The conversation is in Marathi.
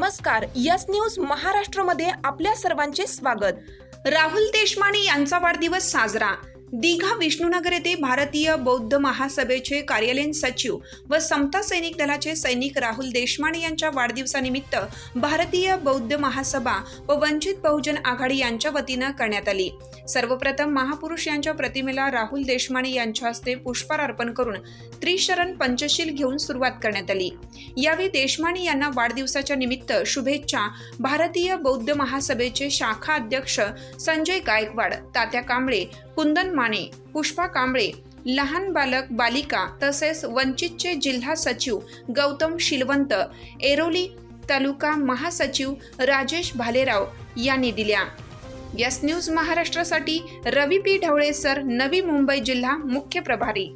नमस्कार यस न्यूज महाराष्ट्रमध्ये आपल्या सर्वांचे स्वागत. राहुल देशमाने यांचा वाढदिवस साजरा. दिघा विष्णुनगर येथे भारतीय बौद्ध महासभेचे कार्यालयीन सचिव व समता सैनिक दलाचे सैनिक राहुल देशमाने यांच्या वाढदिवसानिमित्त भारतीय बौद्ध महासभा व वंचित बहुजन आघाडी यांच्या वतीनं करण्यात आली. सर्वप्रथम महापुरुष यांच्या प्रतिमेला राहुल देशमाने यांच्या हस्ते पुष्पार अर्पण करून त्रिशरण पंचशील घेऊन सुरुवात करण्यात आली. यावेळी देशमाने यांना वाढदिवसाच्या निमित्त शुभेच्छा भारतीय बौद्ध महासभेचे शाखा अध्यक्ष संजय गायकवाड तात्या कांबळे कुंदन माने पुष्पा कांबळे लहान बालक बालिका तसेच वंचितचे जिल्हा सचिव गौतम शिलवंत एरोली तालुका महासचिव राजेश भालेराव यांनी दिल्या. यस न्यूज महाराष्ट्रासाठी रवी पी ढवळे सर नवी मुंबई जिल्हा मुख्य प्रभारी.